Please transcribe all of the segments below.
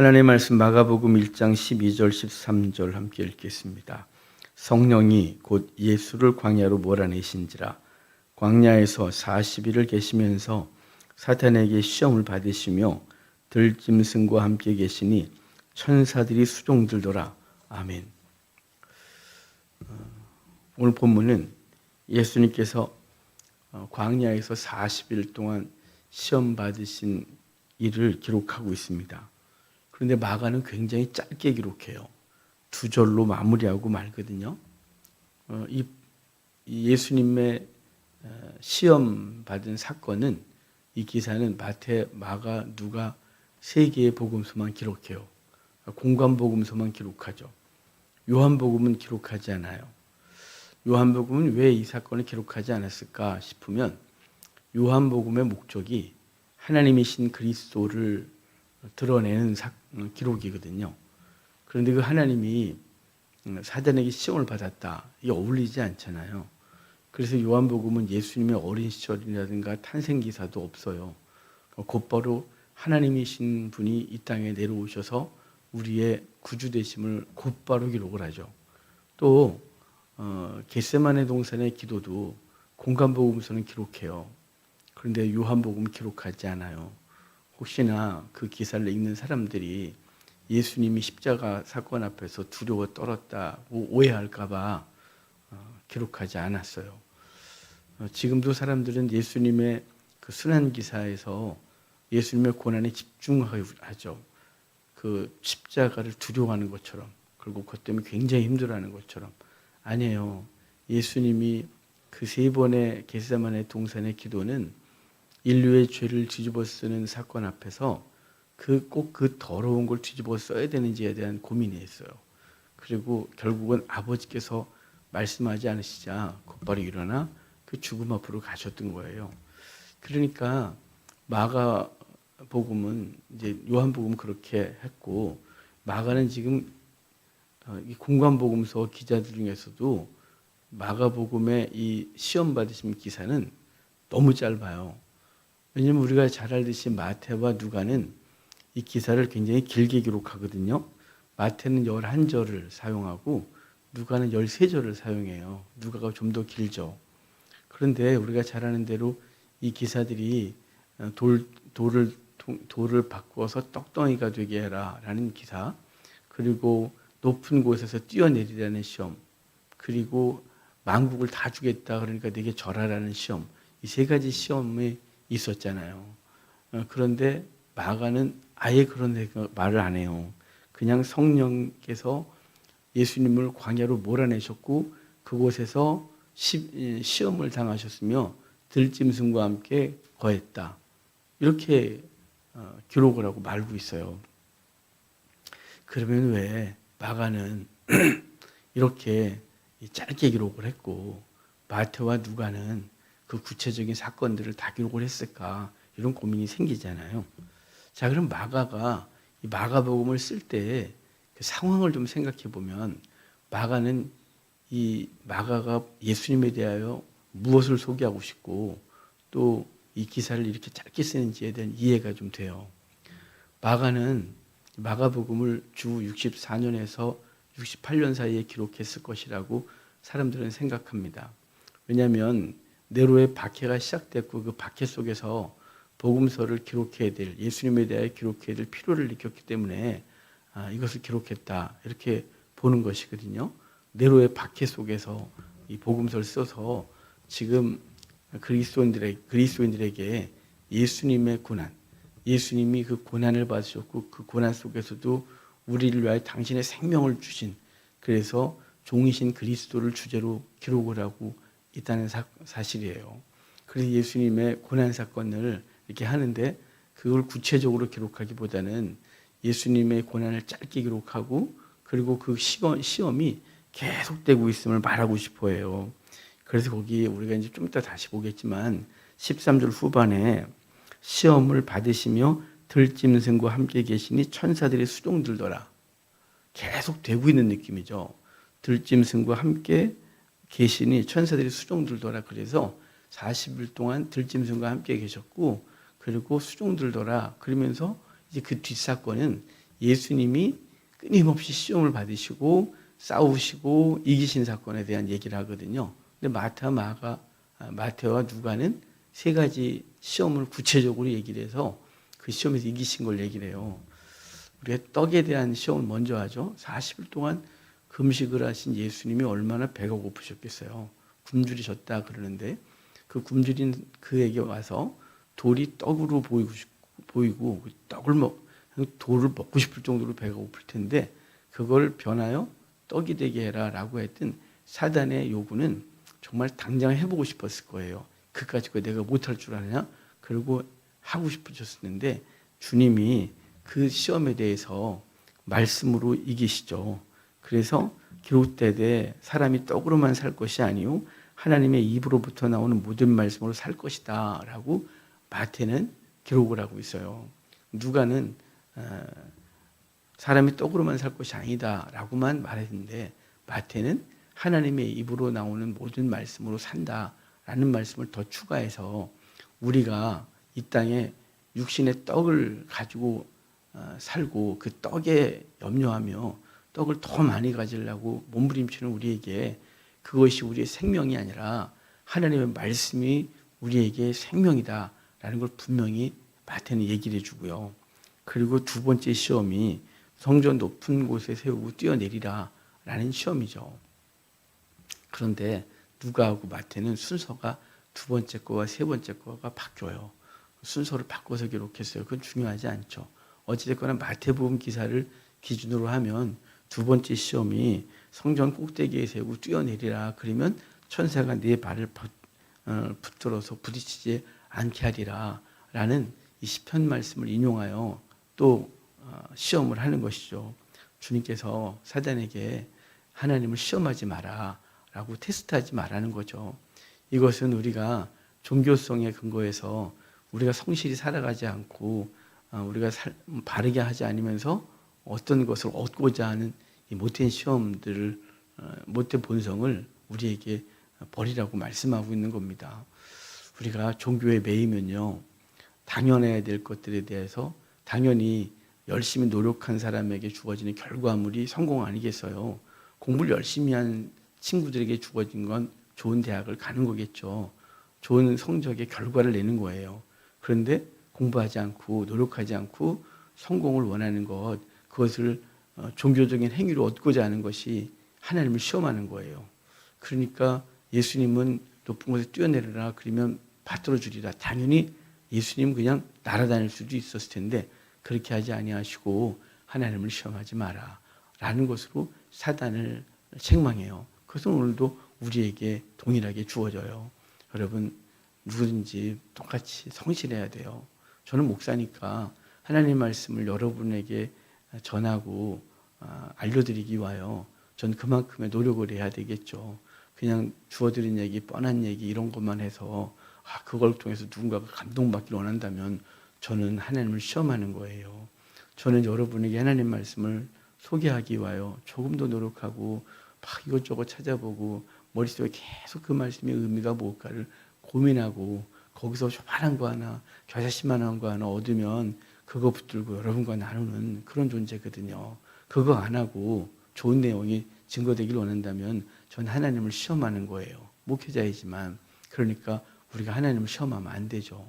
하나님의 말씀 마가복음 1장 12절 13절 함께 읽겠습니다. 성령이 곧 예수를 광야로 몰아내신지라 광야에서 40일을 계시면서 사탄에게 시험을 받으시며 들짐승과 함께 계시니 천사들이 수종 들더라. 아멘. 어, 오늘 본문은 예수님께서 어, 광야에서 40일 동안 시험 받으신 일을 기록하고 있습니다. 그런데 마가는 굉장히 짧게 기록해요. 두 절로 마무리하고 말거든요. 어, 이, 이 예수님의 어, 시험 받은 사건은 이 기사는 마태, 마가, 누가 세 개의 복음서만 기록해요. 공간 복음서만 기록하죠. 요한 복음은 기록하지 않아요. 요한 복음은 왜 이 사건을 기록하지 않았을까 싶으면 요한 복음의 목적이 하나님이신 그리스도를 드러내는 사, 기록이거든요. 그런데 그 하나님이 사단에게 시험을 받았다. 이게 어울리지 않잖아요. 그래서 요한복음은 예수님의 어린 시절이라든가 탄생 기사도 없어요. 곧바로 하나님이신 분이 이 땅에 내려오셔서 우리의 구주 되심을 곧바로 기록을 하죠. 또 어, 겟세만의 동산의 기도도 공간복음서는 기록해요. 그런데 요한복음 기록하지 않아요. 혹시나 그 기사를 읽는 사람들이 예수님이 십자가 사건 앞에서 두려워 떨었다고 오해할까봐 어, 기록하지 않았어요. 어, 지금도 사람들은 예수님의 그 순환 기사에서 예수님의 고난에 집중하죠. 그 십자가를 두려워하는 것처럼 그리고 그것 때문에 굉장히 힘들어하는 것처럼 아니에요. 예수님이 그 세 번의 겟세만의 동산의 기도는 인류의 죄를 뒤집어 쓰는 사건 앞에서 그꼭그 더러운 걸 뒤집어 써야 되는지에 대한 고민이었어요. 그리고 결국은 아버지께서 말씀하지 않으시자 곧바로 일어나 그 죽음 앞으로 가셨던 거예요. 그러니까 마가 복음은 이제 요한 복음 그렇게 했고 마가는 지금 어, 이 공간 복음서 기자들 중에서도 마가 복음의 이 시험 받으신 기사는 너무 짧아요. 왜냐면 우리가 잘 알듯이 마태와 누가는 이 기사를 굉장히 길게 기록하거든요. 마태는 11절을 사용하고 누가는 13절을 사용해요. 누가가 좀 더 길죠. 그런데 우리가 잘 아는 대로 이 기사들이 어, 돌, 돌을, 돌을 바꾸어서 떡덩이가 되게 해라 라는 기사, 그리고 높은 곳에서 뛰어내리라는 시험, 그리고 만국을 다 주겠다 그러니까 내게 절하라는 시험, 이 세 가지 시험이 있었잖아요. 어, 그런데 마가는 아예 그런 말을 안 해요. 그냥 성령께서 예수님을 광야로 몰아내셨고 그곳에서 시, 시험을 당하셨으며 들짐승과 함께 거했다. 이렇게 어, 기록을 하고 말고 있어요. 그러면 왜 마가는 이렇게 짧게 기록을 했고 마태와 누가는 그 구체적인 사건들을 다 기록을 했을까 이런 고민이 생기잖아요. 자 그럼 마가가 이 마가복음을 쓸 때 그 상황을 좀 생각해 보면 마가는 이 마가가 예수님에 대하여 무엇을 소개하고 싶고 또 이 기사를 이렇게 짧게 쓰는지에 대한 이해가 좀 돼요. 마가는 마가복음을 주 64년에서 68년 사이에 기록했을 것이라고 사람들은 생각합니다. 왜냐하면 네로의 박해가 시작됐고 그 박해 속에서 복음서를 기록해야 될 예수님에 대하여 기록해야 될 필요를 느꼈기 때문에 아, 이것을 기록했다 이렇게 보는 것이거든요. 네로의 박해 속에서 이 복음서를 써서 지금 그리스도인들에게, 그리스도인들에게 예수님의 고난, 예수님이 그 고난을 받으셨고 그 고난 속에서도 우리를 위하여 당신의 생명을 주신 그래서 종이신 그리스도를 주제로 기록을 하고 있다는 사, 사실이에요. 그래서 예수님의 고난 사건을 이렇게 하는데 그걸 구체적으로 기록하기보다는 예수님의 고난을 짧게 기록하고 그리고 그 시험, 시험이 계속되고 있음을 말하고 싶어 해요. 그래서 거기 우리가 이제 좀 이따 다시 보겠지만 13절 후반에 시험을 받으시며 들짐승과 함께 계시니 천사들이 수종 들더라. 계속 되고 있는 느낌이죠. 들짐승과 함께 계시니 천사들이 수종들더라. 그래서 40일 동안 들짐승과 함께 계셨고 그리고 수종들더라. 그러면서 이제 그 뒷사건은 예수님이 끊임없이 시험을 받으시고 싸우시고 이기신 사건에 대한 얘기를 하거든요. 근데 마타, 마가, 아, 마테와 누가는 세 가지 시험을 구체적으로 얘기를 해서 그 시험에서 이기신 걸 얘기를 해요. 우리가 떡에 대한 시험을 먼저 하죠. 40일 동안 금식을 하신 예수님이 얼마나 배가 고프셨겠어요. 굶주리셨다 그러는데 그 굶주린 그에게 와서 돌이 떡으로 보이고 싶- 보이고 그 떡을 먹 돌을 먹고 싶을 정도로 배가 고플 텐데 그걸 변하여 떡이 되게 해라라고 했던 사단의 요구는 정말 당장 해보고 싶었을 거예요. 그까짓 거 내가 못할 줄 아느냐? 그리고 하고 싶으셨는데 주님이 그 시험에 대해서 말씀으로 이기시죠. 그래서 기록되되 사람이 떡으로만 살 것이 아니요 하나님의 입으로부터 나오는 모든 말씀으로 살 것이다라고 마태는 기록을 하고 있어요. 누가는 어, 사람이 떡으로만 살 것이 아니다라고만 말했는데 마태는 하나님의 입으로 나오는 모든 말씀으로 산다라는 말씀을 더 추가해서 우리가 이 땅에 육신의 떡을 가지고 어, 살고 그 떡에 염려하며 떡을 더 많이 가지려고 몸부림치는 우리에게 그것이 우리의 생명이 아니라 하나님의 말씀이 우리에게 생명이다라는 걸 분명히 마태는 얘기를 해주고요. 그리고 두 번째 시험이 성전 높은 곳에 세우고 뛰어내리라라는 시험이죠. 그런데 누가하고 마태는 순서가 두 번째 거와 세 번째 거가 바뀌어요. 순서를 바꿔서 기록했어요. 그건 중요하지 않죠. 어찌됐거나 마태복음 기사를 기준으로 하면 두 번째 시험이 성전 꼭대기에 세우고 뛰어내리라 그러면 천사가 네 발을 붙- 어, 붙들어서 부딪히지 않게 하리라 라는 이 시편 말씀을 인용하여 또 어, 시험을 하는 것이죠. 주님께서 사단에게 하나님을 시험하지 마라 라고 테스트하지 말라는 거죠. 이것은 우리가 종교성의 근거에서 우리가 성실히 살아가지 않고 어, 우리가 살, 바르게 하지 않으면서 어떤 것을 얻고자 하는 이 못된 시험들을 어, 못된 본성을 우리에게 버리라고 말씀하고 있는 겁니다. 우리가 종교에 매이면요 당연해야 될 것들에 대해서 당연히 열심히 노력한 사람에게 주어지는 결과물이 성공 아니겠어요? 공부를 열심히 한 친구들에게 주어진 건 좋은 대학을 가는 거겠죠. 좋은 성적의 결과를 내는 거예요. 그런데 공부하지 않고 노력하지 않고 성공을 원하는 것, 그것을 어, 종교적인 행위로 얻고자 하는 것이 하나님을 시험하는 거예요. 그러니까 예수님은 높은 곳에 뛰어내려라 그러면 받들어 주리라. 당연히 예수님 그냥 날아다닐 수도 있었을 텐데 그렇게 하지 아니하시고 하나님을 시험하지 마라. 라는 것으로 사단을 책망해요. 그것은 오늘도 우리에게 동일하게 주어져요. 여러분, 누구든지 똑같이 성실해야 돼요. 저는 목사니까 하나님 말씀을 여러분에게 전하고 아, 알려드리기 위하여 전 그만큼의 노력을 해야 되겠죠. 그냥 주어드린 얘기, 뻔한 얘기 이런 것만 해서 아, 그걸 통해서 누군가가 감동받기를 원한다면 저는 하나님을 시험하는 거예요. 저는 여러분에게 하나님 말씀을 소개하기 위하여 조금 더 노력하고 막 이것저것 찾아보고 머릿속에 계속 그 말씀의 의미가 뭘까를 고민하고 거기서 조만한 거 하나 겨자씨만한 거 하나 얻으면 그거 붙들고 여러분과 나누는 그런 존재거든요. 그거 안 하고 좋은 내용이 증거되길 원한다면 전 하나님을 시험하는 거예요. 목회자이지만 그러니까 우리가 하나님을 시험하면 안 되죠.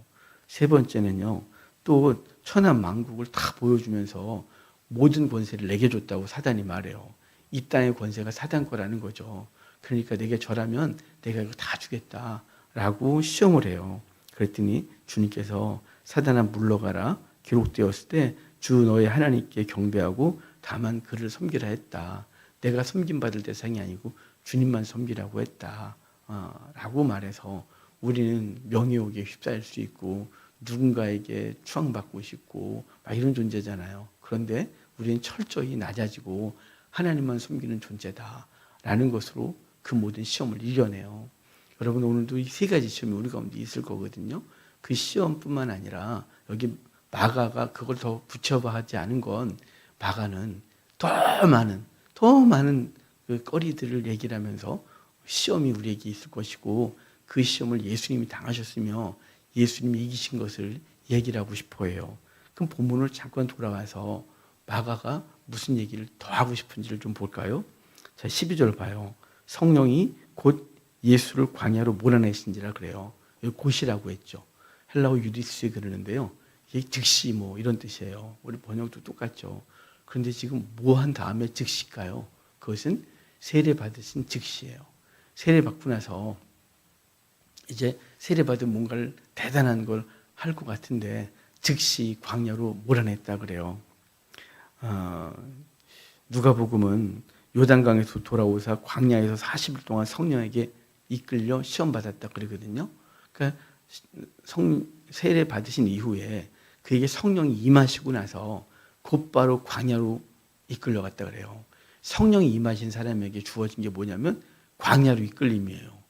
세 번째는요. 또 천한 만국을 다 보여주면서 모든 권세를 내게 줬다고 사단이 말해요. 이 땅의 권세가 사단 거라는 거죠. 그러니까 내게 절하면 내가 이거 다 주겠다라고 시험을 해요. 그랬더니 주님께서 사단아 물러가라 기록되었을 때 주 너의 하나님께 경배하고 다만 그를 섬기라 했다. 내가 섬김 받을 대상이 아니고 주님만 섬기라고 했다. 어, 라고 말해서 우리는 명예욕에 휩싸일 수 있고 누군가에게 추앙받고 싶고 막 이런 존재잖아요. 그런데 우리는 철저히 낮아지고 하나님만 섬기는 존재다라는 것으로 그 모든 시험을 이겨내요. 여러분 오늘도 이 세 가지 시험이 우리 가운데 있을 거거든요. 그 시험뿐만 아니라 여기 마가가 그걸 더 붙여하지 않은 건 마가는 더 많은 더 많은 그 거리들을 얘기를 하면서 시험이 우리에게 있을 것이고 그 시험을 예수님이 당하셨으며 예수님이 이기신 것을 얘기를 하고 싶어 해요. 그럼 본문을 잠깐 돌아가서 마가가 무슨 얘기를 더 하고 싶은지를 좀 볼까요? 자, 12절 봐요. 성령이 곧 예수를 광야로 몰아내신지라 그래요. 곧이라고 했죠. 헬라어 유디스 그러는데요. 즉시 뭐 이런 뜻이에요. 우리 번역도 똑같죠. 그런데 지금 뭐 한 다음에 즉시일까요? 그것은 세례 받으신 즉시예요. 세례 받고 나서 이제 세례 받은 뭔가를 대단한 걸 할 것 같은데 즉시 광야로 몰아냈다 그래요. 어, 누가복음은 요단강에서 돌아오사 광야에서 40일 동안 성령에게 이끌려 시험 받았다 그러거든요. 그러니까 성 세례 받으신 이후에 그에게 성령이 임하시고 나서 곧바로 광야로 이끌려 갔다 그래요. 성령이 임하신 사람에게 주어진 게 뭐냐면 광야로 이끌림이에요.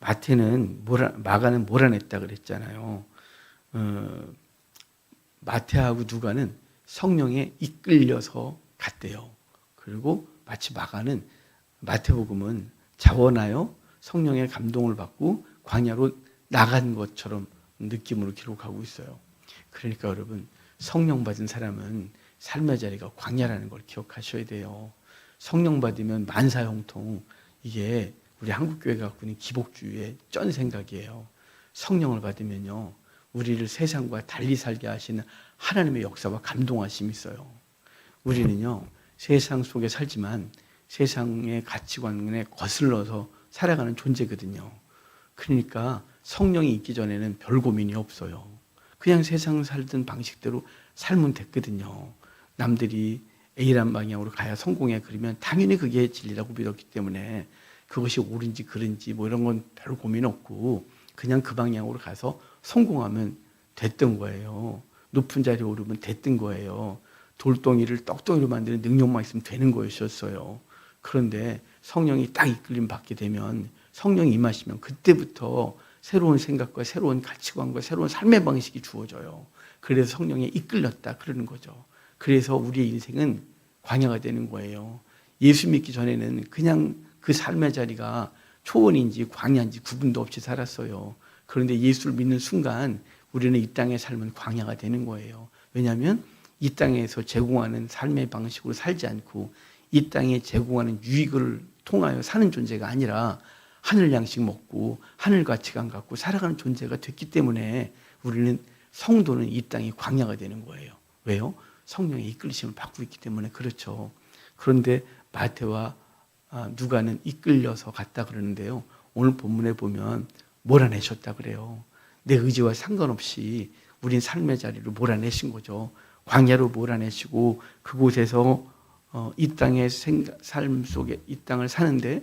마태는 몰아, 마가는 몰아냈다 그랬잖아요. 어, 마태하고 누가는 성령에 이끌려서 갔대요. 그리고 마치 마가는 마태복음은 자원하여 성령의 감동을 받고 광야로 나간 것처럼 느낌으로 기록하고 있어요. 그러니까 여러분 성령 받은 사람은 삶의 자리가 광야라는 걸 기억하셔야 돼요. 성령 받으면 만사형통 이게 우리 한국 교회가 갖고 있는 기복주의의 쩐 생각이에요. 성령을 받으면요 우리를 세상과 달리 살게 하시는 하나님의 역사와 감동하심이 있어요. 우리는요 세상 속에 살지만 세상의 가치관에 거슬러서 살아가는 존재거든요. 그러니까 성령이 있기 전에는 별 고민이 없어요. 그냥 세상 살던 방식대로 살면 됐거든요. 남들이 A란 방향으로 가야 성공해 그러면 당연히 그게 진리라고 믿었기 때문에 그것이 옳은지 그른지 뭐 이런 건 별 고민 없고 그냥 그 방향으로 가서 성공하면 됐던 거예요. 높은 자리에 오르면 됐던 거예요. 돌덩이를 떡덩이로 만드는 능력만 있으면 되는 거였었어요. 그런데 성령이 딱 이끌림 받게 되면 성령이 임하시면 그때부터 새로운 생각과 새로운 가치관과 새로운 삶의 방식이 주어져요. 그래서 성령에 이끌렸다 그러는 거죠. 그래서 우리의 인생은 광야가 되는 거예요. 예수 믿기 전에는 그냥 그 삶의 자리가 초원인지 광야인지 구분도 없이 살았어요. 그런데 예수를 믿는 순간 우리는 이 땅의 삶은 광야가 되는 거예요. 왜냐하면 이 땅에서 제공하는 삶의 방식으로 살지 않고 이 땅에 제공하는 유익을 통하여 사는 존재가 아니라 하늘 양식 먹고 하늘 가치관 갖고 살아가는 존재가 됐기 때문에 우리는 성도는 이 땅이 광야가 되는 거예요. 왜요? 성령의 이끌리심을 받고 있기 때문에 그렇죠. 그런데 마태와 아, 누가는 이끌려서 갔다 그러는데요. 오늘 본문에 보면 몰아내셨다 그래요. 내 의지와 상관없이 우린 삶의 자리로 몰아내신 거죠. 광야로 몰아내시고 그곳에서 어, 이 땅의 삶 속에 이 땅을 사는데 어,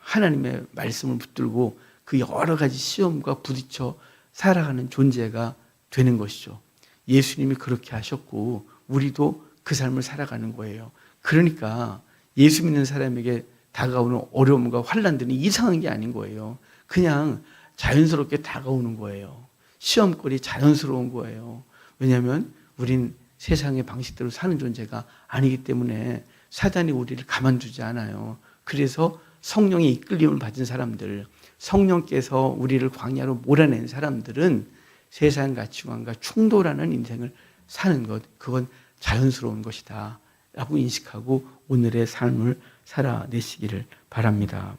하나님의 말씀을 붙들고 그 여러 가지 시험과 부딪혀 살아가는 존재가 되는 것이죠. 예수님이 그렇게 하셨고 우리도 그 삶을 살아가는 거예요. 그러니까 예수 믿는 사람에게 다가오는 어려움과 환란들은 이상한 게 아닌 거예요. 그냥 자연스럽게 다가오는 거예요. 시험거리 자연스러운 거예요. 왜냐하면 우린 세상의 방식대로 사는 존재가 아니기 때문에 사단이 우리를 가만두지 않아요. 그래서 성령의 이끌림을 받은 사람들, 성령께서 우리를 광야로 몰아낸 사람들은 세상 가치관과 충돌하는 인생을 사는 것, 그건 자연스러운 것이다. 라고 인식하고 오늘의 삶을 살아내시기를 바랍니다.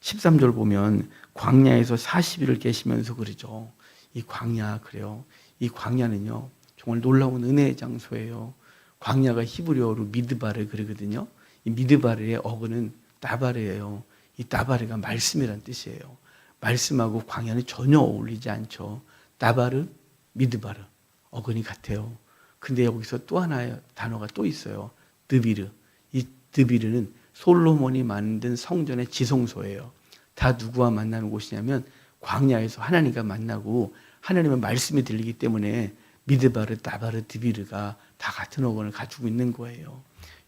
13절 보면 광야에서 40일을 계시면서 그러죠. 이 광야 그래요. 이 광야는요. 정말 놀라운 은혜의 장소예요. 광야가 히브리어로 미드바르 그러거든요. 이 미드바르의 어근은 따바르예요. 이 따바르가 말씀이란 뜻이에요. 말씀하고 광야는 전혀 어울리지 않죠. 따바르, 미드바르 어근이 같아요. 근데 여기서 또 하나의 단어가 또 있어요. 드비르. 이 드비르는 솔로몬이 만든 성전의 지성소예요. 다 누구와 만나는 곳이냐면 광야에서 하나님과 만나고 하나님의 말씀이 들리기 때문에 미드바르, 다바르, 드비르가 다 같은 어원을 가지고 있는 거예요.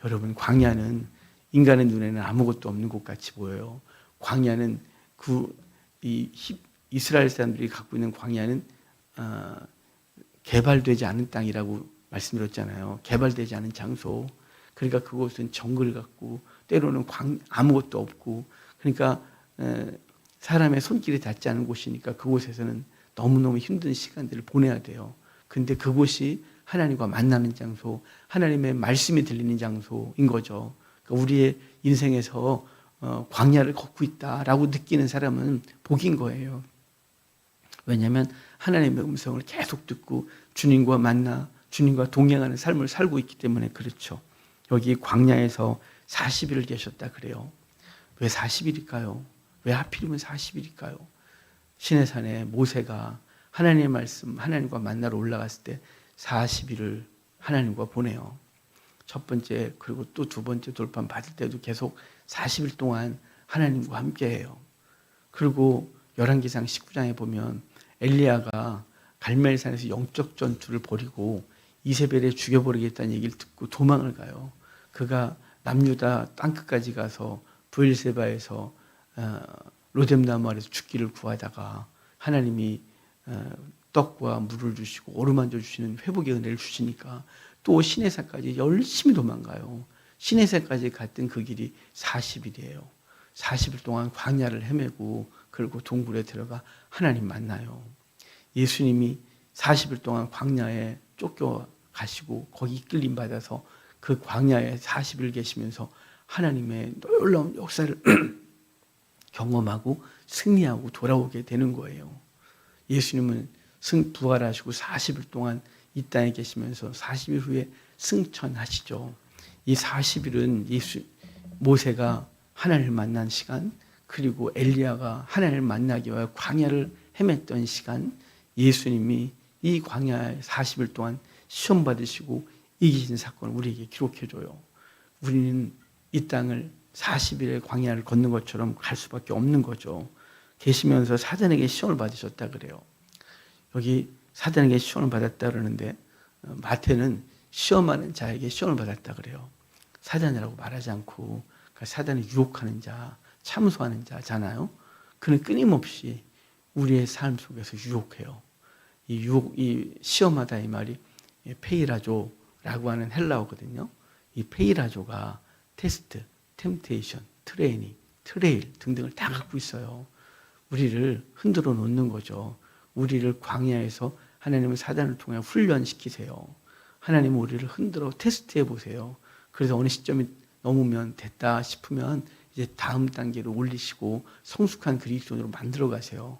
여러분 광야는 인간의 눈에는 아무것도 없는 곳 같이 보여요. 광야는 그 이 이스라엘 사람들이 갖고 있는 광야는 어, 개발되지 않은 땅이라고 말씀드렸잖아요. 개발되지 않은 장소. 그러니까 그곳은 정글 같고 때로는 광, 아무것도 없고 그러니까 사람의 손길이 닿지 않은 곳이니까 그곳에서는 너무너무 힘든 시간들을 보내야 돼요. 근데 그곳이 하나님과 만나는 장소, 하나님의 말씀이 들리는 장소인 거죠. 그러니까 우리의 인생에서 어, 광야를 걷고 있다라고 느끼는 사람은 복인 거예요. 왜냐하면 하나님의 음성을 계속 듣고 주님과 만나 주님과 동행하는 삶을 살고 있기 때문에 그렇죠. 여기 광야에서 40일을 계셨다 그래요. 왜 40일일까요? 왜 하필이면 40일일까요? 신의 산에 모세가 하나님의 말씀, 하나님과 만나러 올라갔을 때 40일을 하나님과 보내요. 첫 번째, 그리고 또 두 번째 돌판 받을 때도 계속 40일 동안 하나님과 함께 해요. 그리고 열왕기상 19장에 보면 엘리야가 갈멜산에서 영적 전투를 벌이고 이세벨에 죽여버리겠다는 얘기를 듣고 도망을 가요. 그가 남유다 땅끝까지 가서 부엘세바에서 어, 로뎀나무 아래서 죽기를 구하다가 하나님이 어, 떡과 물을 주시고 오르만져 주시는 회복의 은혜를 주시니까 또 시내산까지 열심히 도망가요. 시내산까지 갔던 그 길이 40일이에요. 40일 동안 광야를 헤매고 그리고 동굴에 들어가 하나님 만나요. 예수님이 40일 동안 광야에 쫓겨 가시고 거기 이끌림 받아서 그 광야에 40일 계시면서 하나님의 놀라운 역사를 경험하고 승리하고 돌아오게 되는 거예요. 예수님은 승 부활하시고 40일 동안 이 땅에 계시면서 40일 후에 승천하시죠. 이 40일은 예수 모세가 하나님을 만난 시간 그리고 엘리야가 하나님을 만나기 위해 광야를 헤맸던 시간 예수님이 이 광야에 40일 동안 시험 받으시고 이기신 사건을 우리에게 기록해 줘요. 우리는 이 땅을 40일의 광야를 걷는 것처럼 갈 수밖에 없는 거죠. 계시면서 사단에게 시험을 받으셨다 그래요. 여기 사단에게 시험을 받았다 그러는데 어, 마태는 시험하는 자에게 시험을 받았다 그래요. 사단이라고 말하지 않고 그러니까 사단을 유혹하는 자, 참소하는 자잖아요. 그는 끊임없이 우리의 삶 속에서 유혹해요. 이 유혹, 이 시험하다 이 말이 페이라조라고 하는 헬라어거든요. 이 페이라조가 테스트, 템테이션, 트레이닝, 트레일 등등을 다 갖고 있어요. 우리를 흔들어 놓는 거죠. 우리를 광야에서 하나님은 사단을 통해 훈련시키세요. 하나님은 우리를 흔들어 테스트해 보세요. 그래서 어느 시점이 넘으면 됐다 싶으면 이제 다음 단계로 올리시고 성숙한 그리스도인으로 만들어 가세요.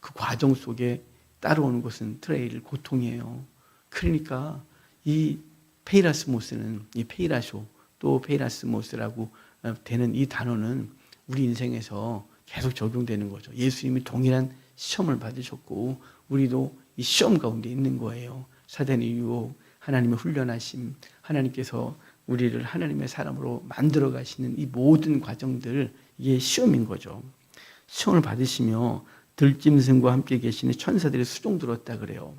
그 과정 속에 따라오는 것은 트레일 고통이에요. 그러니까 이 페이라스모스는 이 페이라쇼 또 페이라스모스라고 되는 이 단어는 우리 인생에서 계속 적용되는 거죠. 예수님이 동일한 시험을 받으셨고 우리도 이 시험 가운데 있는 거예요. 사단의 유혹, 하나님의 훈련하심, 하나님께서 우리를 하나님의 사람으로 만들어 가시는 이 모든 과정들 이게 시험인 거죠. 시험을 받으시며 들짐승과 함께 계시는 천사들이 수종 들었다 그래요.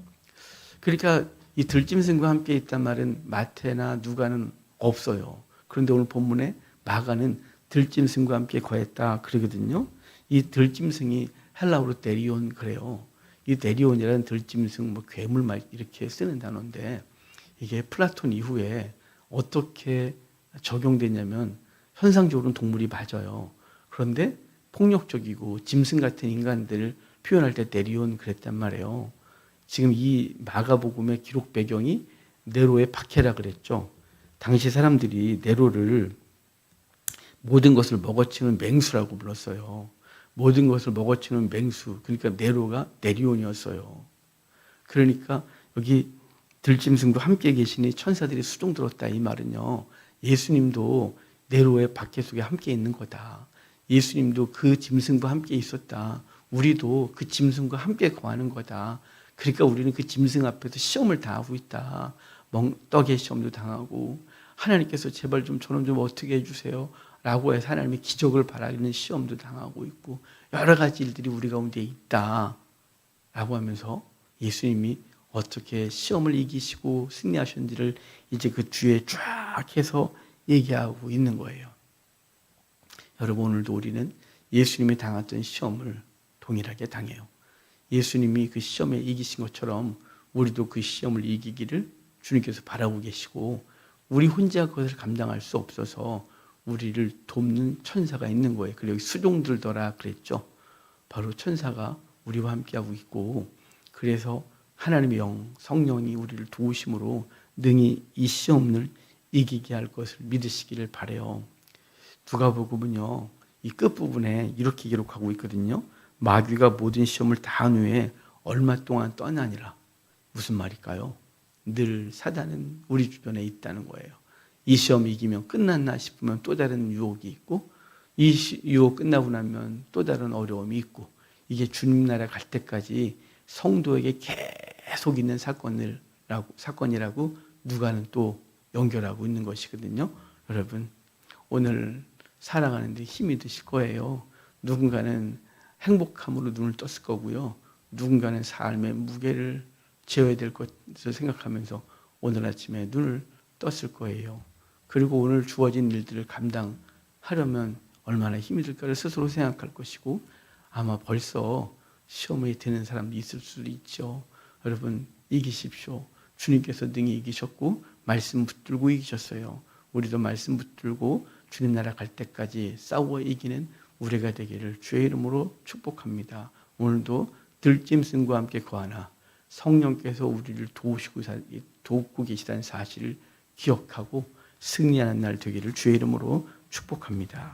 그러니까 이 들짐승과 함께 있단 말은 마태나 누가는 없어요. 그런데 오늘 본문에 마가는 들짐승과 함께 거했다 그러거든요. 이 들짐승이 헬라어로 데리온 그래요. 이 데리온이라는 들짐승, 뭐 괴물 말 이렇게 쓰는 단어인데 이게 플라톤 이후에 어떻게 적용되냐면 현상적으로는 동물이 맞아요. 그런데 폭력적이고 짐승 같은 인간들을 표현할 때 데리온 그랬단 말이에요. 지금 이 마가복음의 기록 배경이 네로의 박해라 그랬죠. 당시 사람들이 네로를 모든 것을 먹어치는 맹수라고 불렀어요. 모든 것을 먹어치는 맹수. 그러니까 네로가 네리온이었어요. 그러니까 여기 들짐승도 함께 계시니 천사들이 수종 들었다 이 말은요. 예수님도 네로의 박해 속에 함께 있는 거다. 예수님도 그 짐승과 함께 있었다. 우리도 그 짐승과 함께 거하는 거다. 그러니까 우리는 그 짐승 앞에서 시험을 당하고 있다. 떡의 시험도 당하고 하나님께서 제발 좀 저놈 좀 어떻게 해주세요. 라고 해서 하나님의 기적을 바라는 시험도 당하고 있고 여러 가지 일들이 우리 가운데 있다. 라고 하면서 예수님이 어떻게 시험을 이기시고 승리하셨는지를 이제 그 뒤에 쫙 해서 얘기하고 있는 거예요. 여러분 오늘도 우리는 예수님이 당했던 시험을 동일하게 당해요. 예수님이 그 시험에 이기신 것처럼 우리도 그 시험을 이기기를 주님께서 바라고 계시고 우리 혼자 그것을 감당할 수 없어서 우리를 돕는 천사가 있는 거예요. 그리고 수종 들더라 그랬죠. 바로 천사가 우리와 함께하고 있고 그래서 하나님의 영, 성령이 우리를 도우심으로 능히 이 시험을 이기게 할 것을 믿으시기를 바래요. 누가복음은요. 이 끝 부분에 이렇게 기록하고 있거든요. 마귀가 모든 시험을 다 한 후에 얼마 동안 떠나니라. 무슨 말일까요? 늘 사단은 우리 주변에 있다는 거예요. 이 시험 이기면 끝났나 싶으면 또 다른 유혹이 있고 이 시- 유혹 끝나고 나면 또 다른 어려움이 있고 이게 주님 나라 갈 때까지 성도에게 계속 있는 사건이라고 사건이라고 누가는 또 연결하고 있는 것이거든요. 여러분 오늘 살아가는데 힘이 드실 거예요. 누군가는 행복함으로 눈을 떴을 거고요. 누군가는 삶의 무게를 지어야 될 것을 생각하면서 오늘 아침에 눈을 떴을 거예요. 그리고 오늘 주어진 일들을 감당하려면 얼마나 힘이 들까를 스스로 생각할 것이고 아마 벌써 시험에 드는 사람도 있을 수도 있죠. 여러분 이기십시오. 주님께서 능히 이기셨고 말씀 붙들고 이기셨어요. 우리도 말씀 붙들고 주님 나라 갈 때까지 싸워 이기는 우리가 되기를 주의 이름으로 축복합니다. 오늘도 들짐승과 함께 거하나 성령께서 우리를 도우시고 사- 돕고 계시다는 사실을 기억하고 승리하는 날 되기를 주의 이름으로 축복합니다.